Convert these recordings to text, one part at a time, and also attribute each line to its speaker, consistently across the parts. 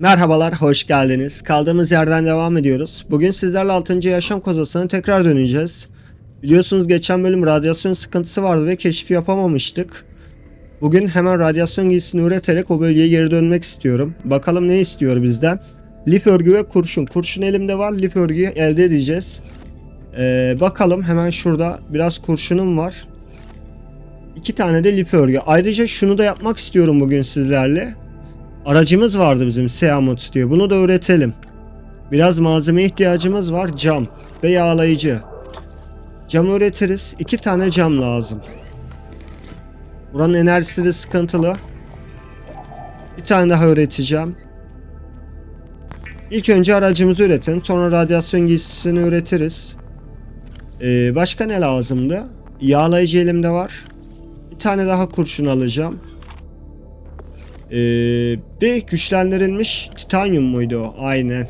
Speaker 1: Merhabalar, hoş geldiniz. Kaldığımız yerden devam ediyoruz. Bugün sizlerle 6. yaşam kozasına tekrar döneceğiz. Biliyorsunuz geçen bölüm radyasyon sıkıntısı vardı ve keşif yapamamıştık. Bugün hemen radyasyon giysisini üreterek o bölgeye geri dönmek istiyorum. Bakalım ne istiyor bizden. Lif örgü ve kurşun. Kurşun elimde var, lif örgüyü elde edeceğiz. Ee, bakalım hemen şurada biraz kurşunum var. İki tane de lif örgü. Ayrıca şunu da yapmak istiyorum bugün sizlerle. Aracımız vardı bizim Seamut diye. Bunu da üretelim. Biraz malzeme ihtiyacımız var. Cam ve yağlayıcı. Cam üretiriz. İki tane cam lazım. Buranın enerjisi de sıkıntılı. Bir tane daha üreteceğim. İlk önce aracımızı üretelim. Sonra radyasyon giysisini üretiriz. Ee, başka ne lazımdı? Yağlayıcı elimde var. Bir tane daha kurşun alacağım. Ee, de güçlendirilmiş titanyum muydu o? Aynen.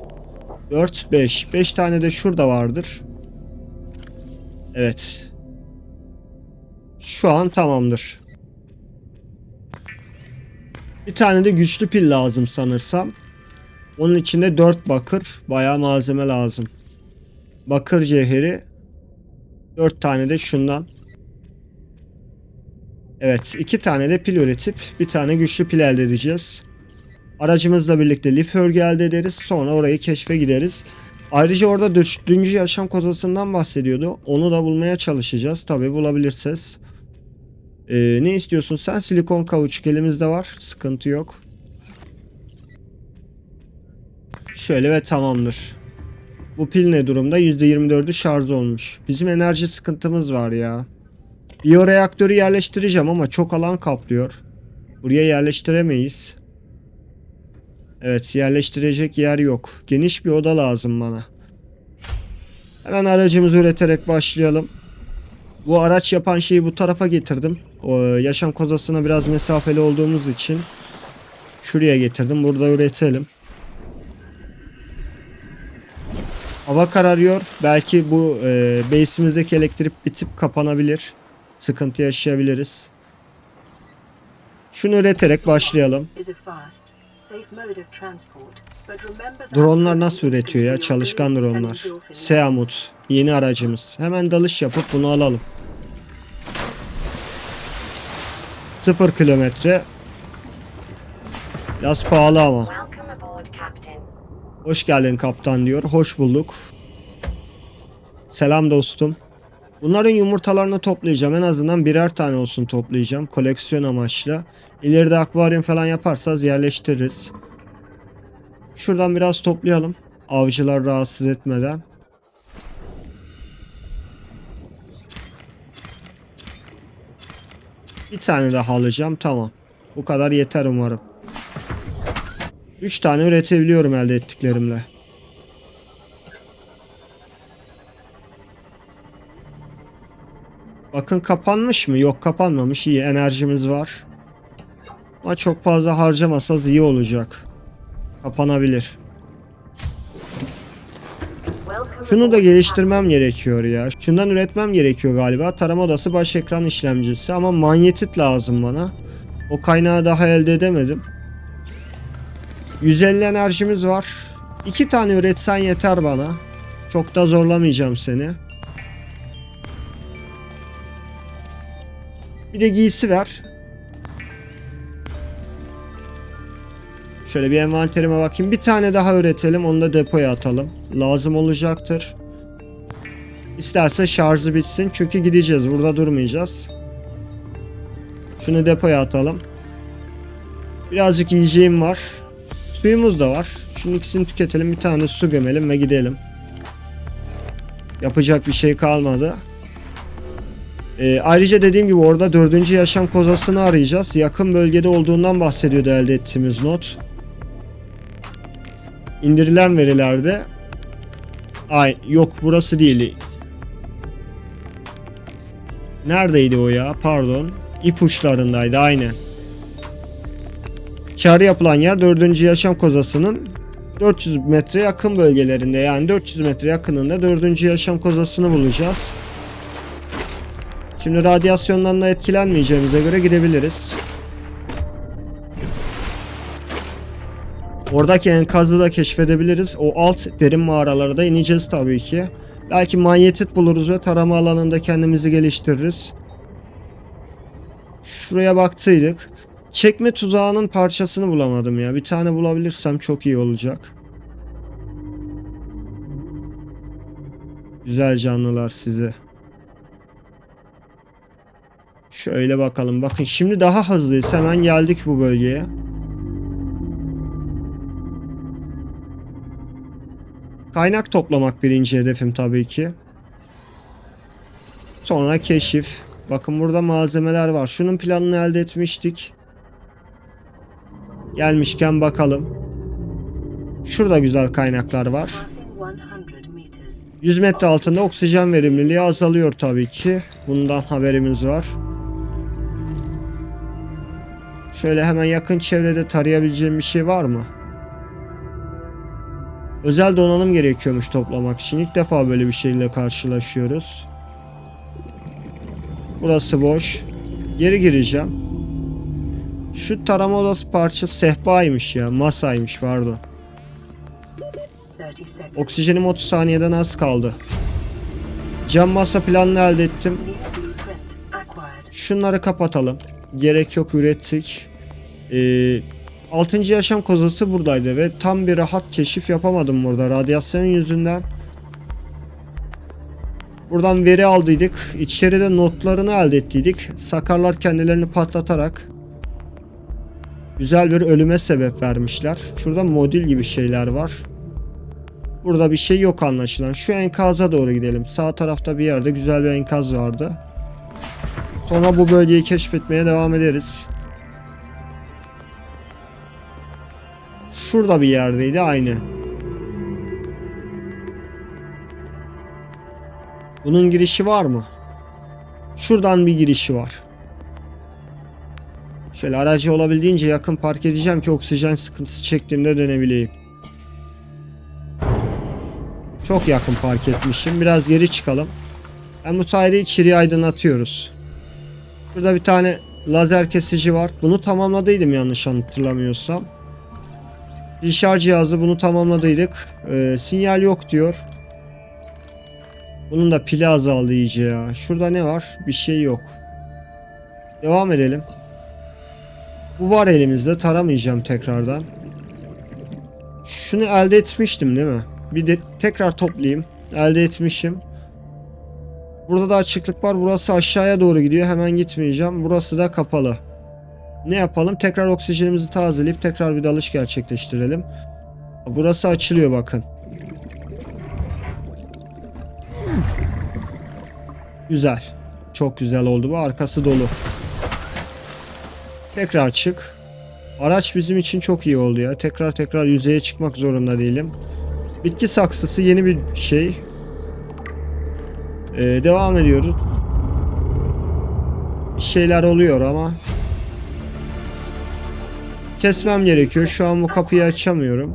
Speaker 1: 4, 5. 5 tane de şurada vardır. Evet. Şu an tamamdır. Bir tane de güçlü pil lazım sanırsam. Onun içinde 4 bakır. Bayağı malzeme lazım. Bakır cevheri. 4 tane de şundan. Evet, iki tane de pil üretip bir tane güçlü pil elde edeceğiz. Aracımızla birlikte lif örgü ederiz. Sonra orayı keşfe gideriz. Ayrıca orada dördüncü yaşam kodasından bahsediyordu. Onu da bulmaya çalışacağız. Tabi bulabilirsiniz. Ee, ne istiyorsun sen? Silikon kauçuk elimizde var. Sıkıntı yok. Şöyle ve tamamdır. Bu pil ne durumda? %24'ü şarj olmuş. Bizim enerji sıkıntımız var ya. Biyoreaktörü yerleştireceğim ama çok alan kaplıyor. Buraya yerleştiremeyiz. Evet yerleştirecek yer yok. Geniş bir oda lazım bana. Hemen aracımızı üreterek başlayalım. Bu araç yapan şeyi bu tarafa getirdim. O yaşam kozasına biraz mesafeli olduğumuz için şuraya getirdim. Burada üretelim. Hava kararıyor. Belki bu e, base'imizdeki elektrik bitip kapanabilir. Sıkıntı yaşayabiliriz. Şunu üreterek başlayalım. Dronlar nasıl üretiyor ya? Çalışkan dronlar. Seamut. Yeni aracımız. Hemen dalış yapıp bunu alalım. Sıfır kilometre. Biraz pahalı ama. Hoş geldin kaptan diyor. Hoş bulduk. Selam dostum. Bunların yumurtalarını toplayacağım. En azından birer tane olsun toplayacağım. Koleksiyon amaçlı. İleride akvaryum falan yaparsanız yerleştiririz. Şuradan biraz toplayalım. Avcılar rahatsız etmeden. Bir tane daha alacağım. Tamam. Bu kadar yeter umarım. 3 tane üretebiliyorum elde ettiklerimle. Bakın kapanmış mı? Yok kapanmamış. İyi enerjimiz var. Ama çok fazla harcamasanız iyi olacak. Kapanabilir. Şunu da geliştirmem gerekiyor ya. Şundan üretmem gerekiyor galiba. Tarama odası baş ekran işlemcisi ama manyetit lazım bana. O kaynağı daha elde edemedim. 150 enerjimiz var. İki tane üretsen yeter bana. Çok da zorlamayacağım seni. Bir de giysi ver. Şöyle bir envanterime bakayım. Bir tane daha üretelim. Onu da depoya atalım. Lazım olacaktır. İsterse şarjı bitsin. Çünkü gideceğiz. Burada durmayacağız. Şunu depoya atalım. Birazcık yiyeceğim var. Suyumuz da var. Şunun ikisini tüketelim. Bir tane su gömelim ve gidelim. Yapacak bir şey kalmadı. Ee, ayrıca dediğim gibi orada dördüncü yaşam kozasını arayacağız. Yakın bölgede olduğundan bahsediyordu elde ettiğimiz not. İndirilen verilerde Ay yok burası değil. Neredeydi o ya? Pardon. İpuçlarındaydı aynen. Çağrı yapılan yer 4. yaşam kozasının 400 metre yakın bölgelerinde yani 400 metre yakınında 4. yaşam kozasını bulacağız. Şimdi radyasyondan da etkilenmeyeceğimize göre gidebiliriz. Oradaki enkazı da keşfedebiliriz. O alt derin mağaralara da ineceğiz tabii ki. Belki manyetit buluruz ve tarama alanında kendimizi geliştiririz. Şuraya baktıydık. Çekme tuzağının parçasını bulamadım ya. Bir tane bulabilirsem çok iyi olacak. Güzel canlılar sizi. Şöyle bakalım. Bakın şimdi daha hızlıyız. Hemen geldik bu bölgeye. Kaynak toplamak birinci hedefim tabii ki. Sonra keşif. Bakın burada malzemeler var. Şunun planını elde etmiştik. Gelmişken bakalım. Şurada güzel kaynaklar var.
Speaker 2: Passing 100 meters.
Speaker 1: 100 metre altında oksijen verimliliği azalıyor tabii ki. Bundan haberimiz var. Şöyle hemen yakın çevrede tarayabileceğim bir şey var mı? Özel donanım gerekiyormuş toplamak için. İlk defa böyle bir şeyle karşılaşıyoruz. Burası boş. Geri gireceğim. Şu tarama odası parçası sehpaymış ya. Masaymış pardon.
Speaker 2: 30 seconds.
Speaker 1: Oksijenim 30 saniyeden az kaldı. Cam masa planını elde ettim. Şunları kapatalım. Gerek yok ürettik. Ee, 6. yaşam kozası buradaydı ve tam bir rahat keşif yapamadım burada radyasyon yüzünden. Buradan veri aldıydık. İçeride notlarını elde ettiydik. Sakarlar kendilerini patlatarak güzel bir ölüme sebep vermişler. Şurada modül gibi şeyler var. Burada bir şey yok anlaşılan. Şu enkaza doğru gidelim. Sağ tarafta bir yerde güzel bir enkaz vardı. Sonra bu bölgeyi keşfetmeye devam ederiz. Şurada bir yerdeydi aynı. Bunun girişi var mı? Şuradan bir girişi var. Şöyle aracı olabildiğince yakın park edeceğim ki oksijen sıkıntısı çektiğimde dönebileyim. Çok yakın park etmişim. Biraz geri çıkalım. Hem bu sayede içeriği aydınlatıyoruz. Burada bir tane lazer kesici var. Bunu tamamladıydım yanlış hatırlamıyorsam. Bir şarj cihazı bunu tamamladıydık. Ee, sinyal yok diyor. Bunun da pili azaldı iyice ya. Şurada ne var? Bir şey yok. Devam edelim. Bu var elimizde. Taramayacağım tekrardan. Şunu elde etmiştim değil mi? Bir de tekrar toplayayım. Elde etmişim. Burada da açıklık var. Burası aşağıya doğru gidiyor. Hemen gitmeyeceğim. Burası da kapalı. Ne yapalım? Tekrar oksijenimizi tazeleyip tekrar bir dalış gerçekleştirelim. Burası açılıyor bakın. Güzel. Çok güzel oldu bu. Arkası dolu. Tekrar çık. Araç bizim için çok iyi oldu ya. Tekrar tekrar yüzeye çıkmak zorunda değilim. Bitki saksısı yeni bir şey. Ee, devam ediyoruz. Şeyler oluyor ama. Kesmem gerekiyor. Şu an bu kapıyı açamıyorum.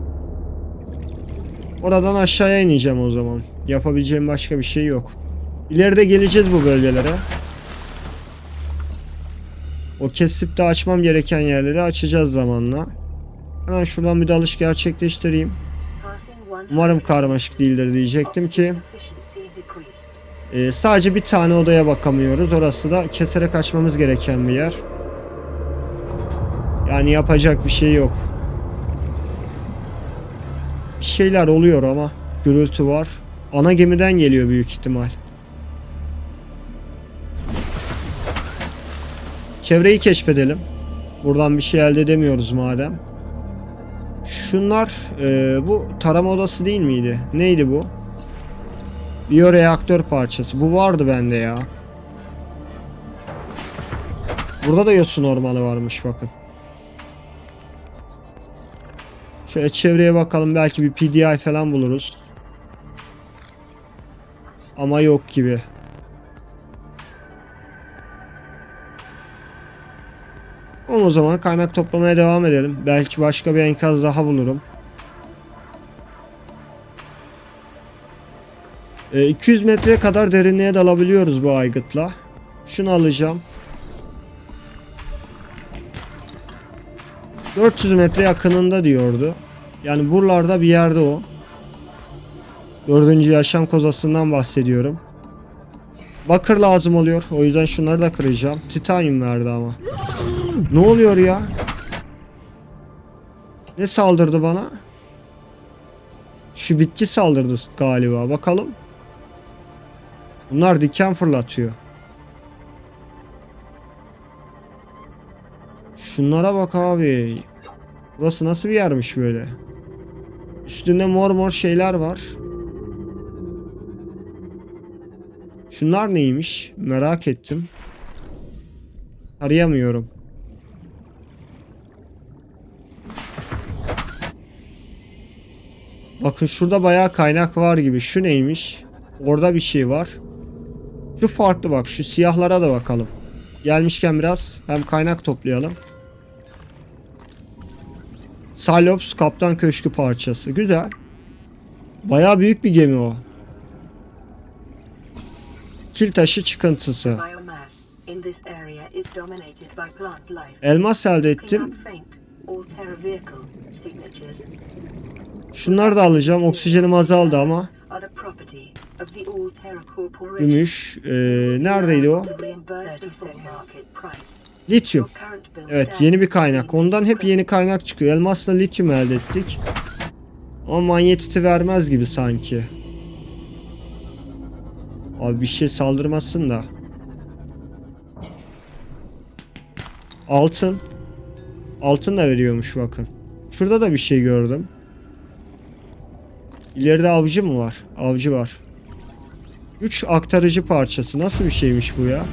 Speaker 1: Oradan aşağıya ineceğim o zaman. Yapabileceğim başka bir şey yok. İleride geleceğiz bu bölgelere. O kesip de açmam gereken yerleri açacağız zamanla. Hemen şuradan bir dalış gerçekleştireyim.
Speaker 2: Passing 100
Speaker 1: Umarım karmaşık değildir diyecektim ki. Ee, sadece bir tane odaya bakamıyoruz. Orası da keserek açmamız gereken bir yer. Yani yapacak bir şey yok. Bir şeyler oluyor ama gürültü var. Ana gemiden geliyor büyük ihtimal. Çevreyi keşfedelim. Buradan bir şey elde edemiyoruz madem. Şunlar e, bu tarama odası değil miydi? Neydi bu? Biyoreaktör parçası. Bu vardı bende ya. Burada da yosun ormanı varmış bakın. Şöyle çevreye bakalım belki bir PDI falan buluruz. Ama yok gibi. O zaman kaynak toplamaya devam edelim. Belki başka bir enkaz daha bulurum. Ee, 200 metreye kadar derinliğe dalabiliyoruz bu aygıtla. Şunu alacağım. 400 metre yakınında diyordu. Yani buralarda bir yerde o. Dördüncü yaşam kozasından bahsediyorum. Bakır lazım oluyor. O yüzden şunları da kıracağım. Titanyum verdi ama. Ne oluyor ya? Ne saldırdı bana? Şu bitki saldırdı galiba. Bakalım. Bunlar diken fırlatıyor. Şunlara bak abi. Burası nasıl bir yermiş böyle? Üstünde mor mor şeyler var. Şunlar neymiş? Merak ettim. Arayamıyorum. Bakın şurada bayağı kaynak var gibi. Şu neymiş? Orada bir şey var. Şu farklı bak. Şu siyahlara da bakalım. Gelmişken biraz hem kaynak toplayalım. Salops Kaptan Köşkü parçası. Güzel. Bayağı büyük bir gemi o. Kil taşı çıkıntısı. Elmas elde ettim. Şunları da alacağım. Oksijenim azaldı ama. Gümüş. Ee, neredeydi o? Lityum. Evet yeni bir kaynak. Ondan hep yeni kaynak çıkıyor. Elmasla lityum elde ettik. Ama manyetiti vermez gibi sanki. Abi bir şey saldırmasın da. Altın. Altın da veriyormuş bakın. Şurada da bir şey gördüm. İleride avcı mı var? Avcı var. 3 aktarıcı parçası. Nasıl bir şeymiş bu ya?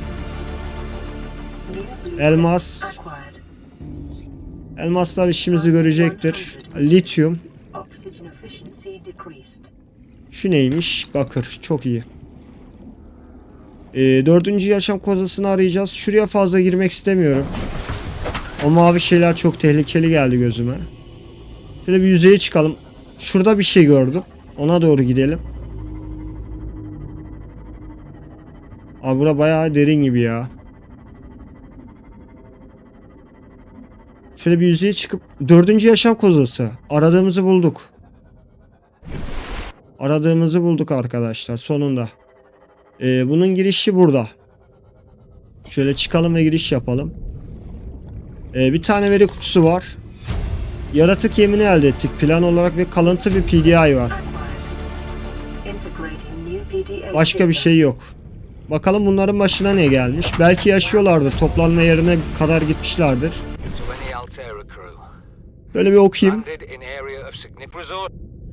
Speaker 1: Elmas. Elmaslar işimizi görecektir. Lityum. Şu neymiş? Bakır. Çok iyi. Ee, dördüncü yaşam kozasını arayacağız. Şuraya fazla girmek istemiyorum. O mavi şeyler çok tehlikeli geldi gözüme. Şöyle bir yüzeye çıkalım. Şurada bir şey gördüm. Ona doğru gidelim. Abi bura bayağı derin gibi ya. Şöyle bir yüzeye çıkıp dördüncü yaşam kozası. Aradığımızı bulduk. Aradığımızı bulduk arkadaşlar sonunda. Ee, bunun girişi burada. Şöyle çıkalım ve giriş yapalım. Ee, bir tane veri kutusu var. Yaratık yemini elde ettik. Plan olarak ve kalıntı bir PDI var. Başka bir şey yok. Bakalım bunların başına ne gelmiş. Belki yaşıyorlardır. Toplanma yerine kadar gitmişlerdir.
Speaker 3: Altera.
Speaker 1: Böyle bir okuyayım.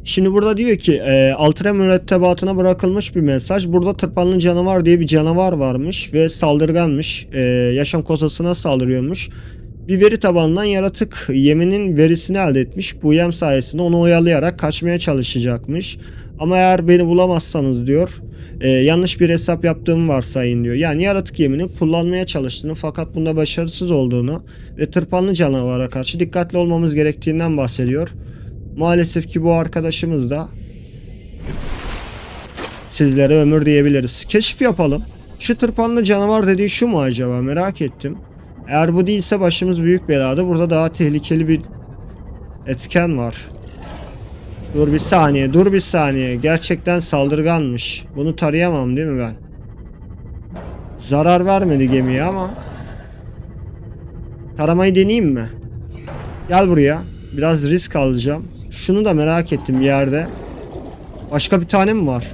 Speaker 1: Şimdi burada diyor ki e, Altre mürettebatına bırakılmış bir mesaj. Burada tırpanlı canavar diye bir canavar varmış ve saldırganmış. E, yaşam kotasına saldırıyormuş. Bir veri tabanından yaratık yeminin verisini elde etmiş. Bu yem sayesinde onu oyalayarak kaçmaya çalışacakmış. Ama eğer beni bulamazsanız diyor e, yanlış bir hesap yaptığımı varsayın diyor. Yani yaratık yemini kullanmaya çalıştığını fakat bunda başarısız olduğunu ve tırpanlı canavara karşı dikkatli olmamız gerektiğinden bahsediyor. Maalesef ki bu arkadaşımız da sizlere ömür diyebiliriz. Keşif yapalım. Şu tırpanlı canavar dediği şu mu acaba merak ettim. Eğer bu değilse başımız büyük belada. Burada daha tehlikeli bir etken var. Dur bir saniye, dur bir saniye. Gerçekten saldırganmış. Bunu tarayamam değil mi ben? Zarar vermedi gemiye ama. Taramayı deneyeyim mi? Gel buraya. Biraz risk alacağım. Şunu da merak ettim yerde. Başka bir tane mi var?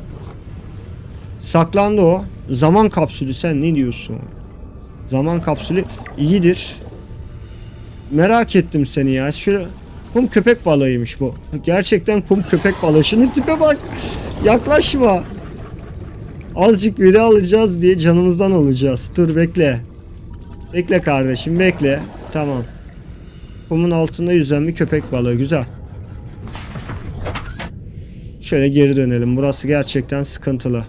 Speaker 1: Saklandı o. Zaman kapsülü sen ne diyorsun? Zaman kapsülü iyidir. Merak ettim seni ya. Şöyle kum köpek balığıymış bu. Gerçekten kum köpek balığı. Şunun tipe bak. Yaklaşma. Azıcık veri alacağız diye canımızdan olacağız. Dur bekle. Bekle kardeşim bekle. Tamam. Kumun altında yüzen bir köpek balığı. Güzel. Şöyle geri dönelim. Burası gerçekten sıkıntılı.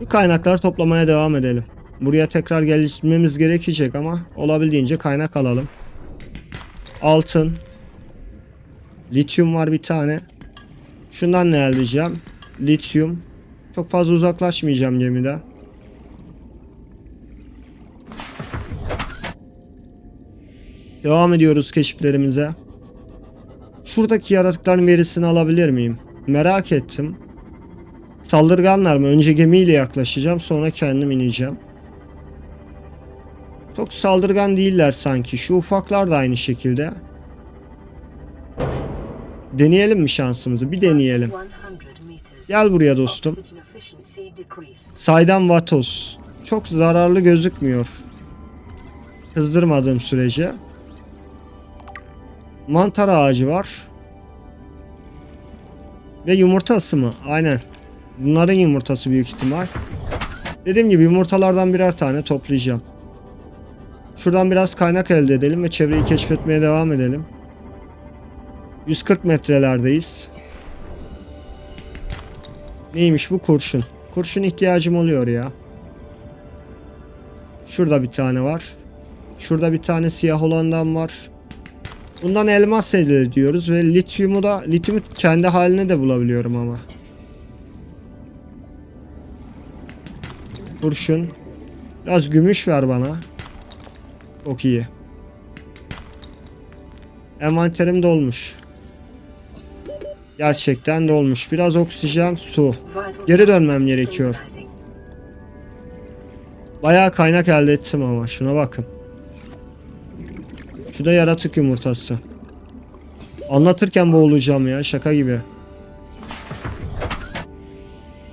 Speaker 1: Bu kaynaklar toplamaya devam edelim. Buraya tekrar gelmemiz gerekecek ama olabildiğince kaynak alalım. Altın. Lityum var bir tane. Şundan ne elde edeceğim? Lityum. Çok fazla uzaklaşmayacağım gemiden. Devam ediyoruz keşiflerimize. Şu şuradaki yaratıkların verisini alabilir miyim? Merak ettim. Saldırganlar mı? Önce gemiyle yaklaşacağım sonra kendim ineceğim. Çok saldırgan değiller sanki. Şu ufaklar da aynı şekilde. Deneyelim mi şansımızı? Bir deneyelim.
Speaker 2: 100 meters.
Speaker 1: Gel buraya dostum. Saydam Vatos. Çok zararlı gözükmüyor. Kızdırmadığım sürece. Mantar ağacı var. Ve yumurtası mı? Aynen. Bunların yumurtası büyük ihtimal. Dediğim gibi yumurtalardan birer tane toplayacağım. Şuradan biraz kaynak elde edelim ve çevreyi keşfetmeye devam edelim. 140 metrelerdeyiz. Neymiş bu kurşun? Kurşun ihtiyacım oluyor ya. Şurada bir tane var. Şurada bir tane siyah olandan var. Bundan elmas elde ediyoruz ve lityumu da lityumu kendi haline de bulabiliyorum ama. Kurşun. Biraz gümüş ver bana. Çok iyi. Envanterim dolmuş. Gerçekten dolmuş. Biraz oksijen, su. Geri dönmem gerekiyor. Bayağı kaynak elde ettim ama şuna bakın. Şu da yaratık yumurtası. Anlatırken boğulacağım ya şaka gibi.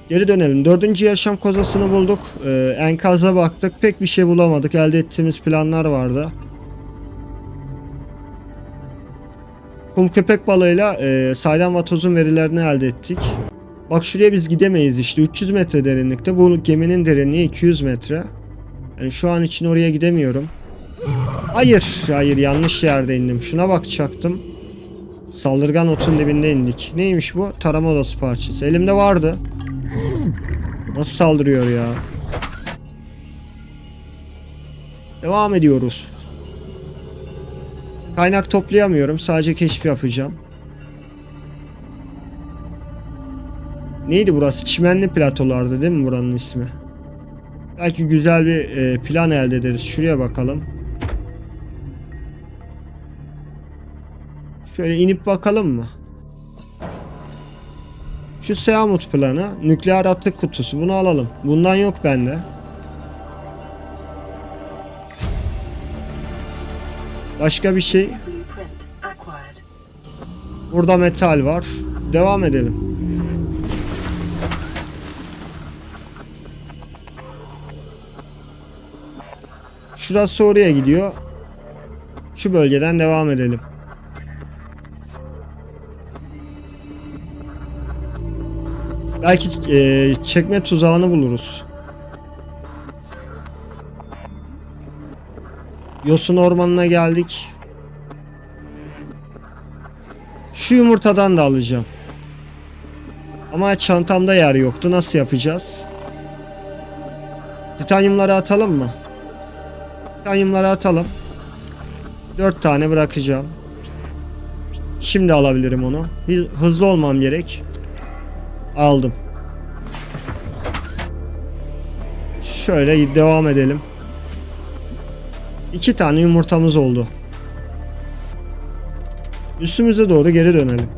Speaker 1: Geri dönelim. Dördüncü yaşam kozasını bulduk. Ee, enkaza baktık. Pek bir şey bulamadık. Elde ettiğimiz planlar vardı. Kum köpek balığıyla e, saydam vatozun verilerini elde ettik. Bak şuraya biz gidemeyiz işte. 300 metre derinlikte. Bu geminin derinliği 200 metre. Yani şu an için oraya gidemiyorum. Hayır, hayır yanlış yerde indim. Şuna bakacaktım. Saldırgan otun dibinde indik. Neymiş bu? Tarama odası parçası. Elimde vardı. Nasıl saldırıyor ya? Devam ediyoruz. Kaynak toplayamıyorum. Sadece keşif yapacağım. Neydi burası? Çimenli platolardı değil mi buranın ismi? Belki güzel bir e, plan elde ederiz. Şuraya bakalım. Şöyle inip bakalım mı? Şu Seamut planı. Nükleer atık kutusu. Bunu alalım. Bundan yok bende. Başka bir şey. Burada metal var. Devam edelim. Şurası oraya gidiyor. Şu bölgeden devam edelim. Belki e, çekme tuzağını buluruz. Yosun ormanına geldik. Şu yumurtadan da alacağım. Ama çantamda yer yoktu. Nasıl yapacağız? Titanyumları atalım mı? Titanyumları atalım. 4 tane bırakacağım. Şimdi alabilirim onu. Hız- Hızlı olmam gerek. Aldım. Şöyle devam edelim. İki tane yumurtamız oldu. Üstümüze doğru geri dönelim.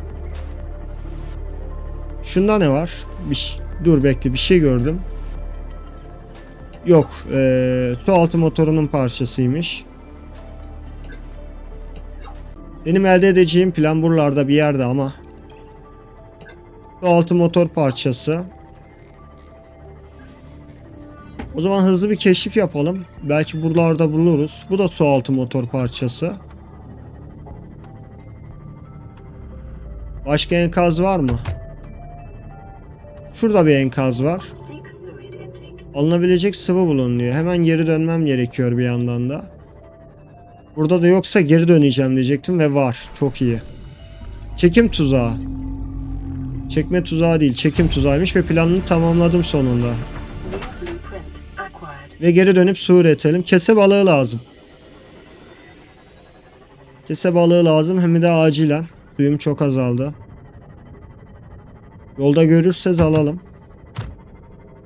Speaker 1: Şunda ne var? Bir dur bekle bir şey gördüm. Yok, eee su altı motorunun parçasıymış. Benim elde edeceğim plan buralarda bir yerde ama. Su altı motor parçası. O zaman hızlı bir keşif yapalım. Belki buralarda buluruz. Bu da su altı motor parçası. Başka enkaz var mı? Şurada bir enkaz var. Alınabilecek sıvı bulunuyor. Hemen geri dönmem gerekiyor bir yandan da. Burada da yoksa geri döneceğim diyecektim ve var. Çok iyi. Çekim Çekme tuzağı değil, çekim tuzağıymış ve planını tamamladım sonunda. Ve geri dönüp su üretelim. Kese balığı lazım. Kese balığı lazım hem de acilen. Suyum çok azaldı. Yolda görürseniz alalım.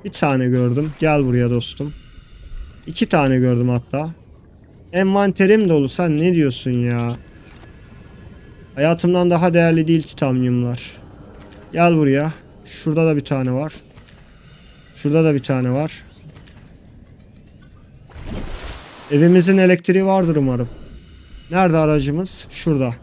Speaker 1: Bir tane gördüm. Gel buraya dostum. İki tane gördüm hatta. Envanterim dolu. Sen ne diyorsun ya? Hayatımdan daha değerli değil titanyumlar. Gel buraya. Şurada da bir tane var. Şurada da bir tane var. Evimizin elektriği vardır umarım. Nerede aracımız? Şurada.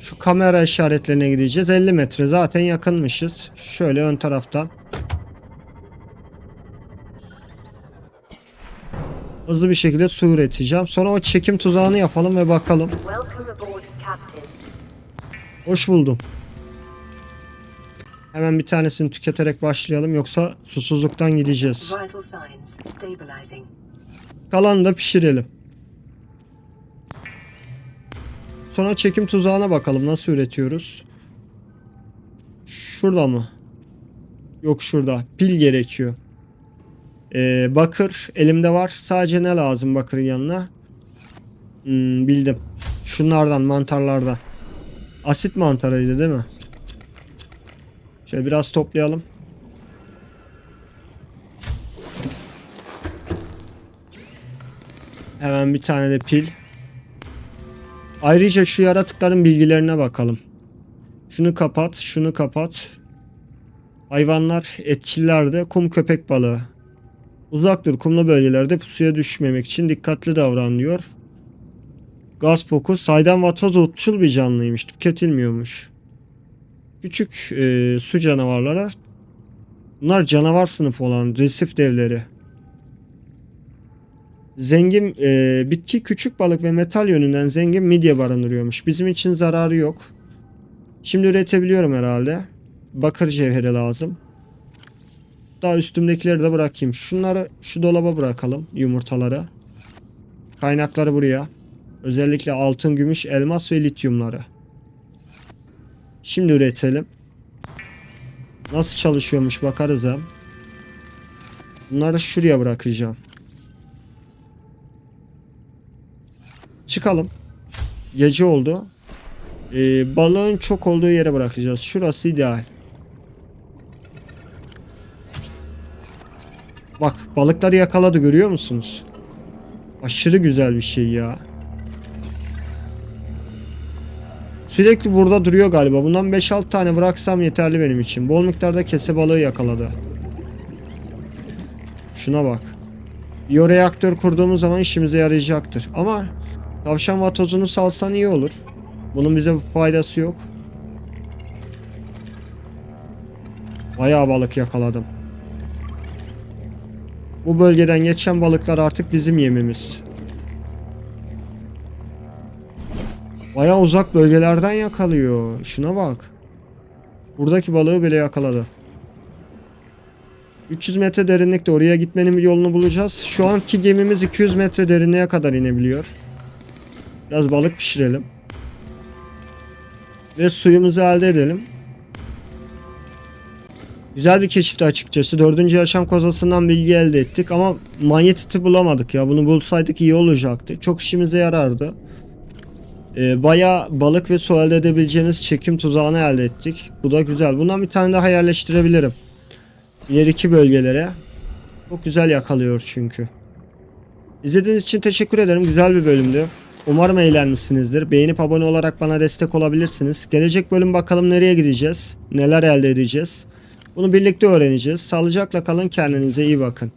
Speaker 1: Şu kamera işaretlerine gideceğiz. 50 metre zaten yakınmışız. Şöyle ön taraftan. Hızlı bir şekilde su üreteceğim. Sonra o çekim tuzağını yapalım ve bakalım. Hoş buldum. Hemen bir tanesini tüketerek başlayalım yoksa susuzluktan gideceğiz. Kalanını da pişirelim. Sonra çekim tuzağına bakalım nasıl üretiyoruz. Şurada mı? Yok şurada. Pil gerekiyor. Ee, bakır elimde var. Sadece ne lazım bakırın yanına? Hmm, bildim. Şunlardan mantarlardan. Asit mantarıydı değil mi? Şöyle biraz toplayalım. Hemen bir tane de pil. Ayrıca şu yaratıkların bilgilerine bakalım. Şunu kapat, şunu kapat. Hayvanlar, etçiller de kum köpek balığı. Uzak dur kumlu bölgelerde pusuya düşmemek için dikkatli davran diyor. Gaz fokus saydam vatoz otçul bir canlıymış. Tüketilmiyormuş. Küçük e, su canavarlara bunlar canavar sınıfı olan resif devleri. Zengin e, bitki küçük balık ve metal yönünden zengin midye barındırıyormuş. Bizim için zararı yok. Şimdi üretebiliyorum herhalde. Bakır cevheri lazım. Daha üstümdekileri de bırakayım. Şunları şu dolaba bırakalım yumurtaları. Kaynakları buraya. Özellikle altın, gümüş, elmas ve lityumları. Şimdi üretelim. Nasıl çalışıyormuş bakarız hem. Bunları şuraya bırakacağım. Çıkalım. Gece oldu. Ee, balığın çok olduğu yere bırakacağız. Şurası ideal. Bak balıkları yakaladı görüyor musunuz? Aşırı güzel bir şey ya. Sürekli burada duruyor galiba. Bundan 5-6 tane bıraksam yeterli benim için. Bol miktarda kese balığı yakaladı. Şuna bak. Biyoreaktör kurduğumuz zaman işimize yarayacaktır. Ama tavşan vatozunu salsan iyi olur. Bunun bize faydası yok. Bayağı balık yakaladım. Bu bölgeden geçen balıklar artık bizim yemimiz. Bayağı uzak bölgelerden yakalıyor. Şuna bak. Buradaki balığı bile yakaladı. 300 metre derinlikte oraya gitmenin bir yolunu bulacağız. Şu anki gemimiz 200 metre derinliğe kadar inebiliyor. Biraz balık pişirelim. Ve suyumuzu elde edelim. Güzel bir keşifti açıkçası. Dördüncü yaşam kozasından bilgi elde ettik ama manyetiti bulamadık ya. Bunu bulsaydık iyi olacaktı. Çok işimize yarardı. Ee, bayağı balık ve su elde edebileceğimiz çekim tuzağını elde ettik. Bu da güzel. Bundan bir tane daha yerleştirebilirim. İleriki bölgelere. Çok güzel yakalıyor çünkü. İzlediğiniz için teşekkür ederim. Güzel bir bölümdü. Umarım eğlenmişsinizdir. Beğenip abone olarak bana destek olabilirsiniz. Gelecek bölüm bakalım nereye gideceğiz? Neler elde edeceğiz? Bunu birlikte öğreneceğiz. Sağlıcakla kalın kendinize iyi bakın.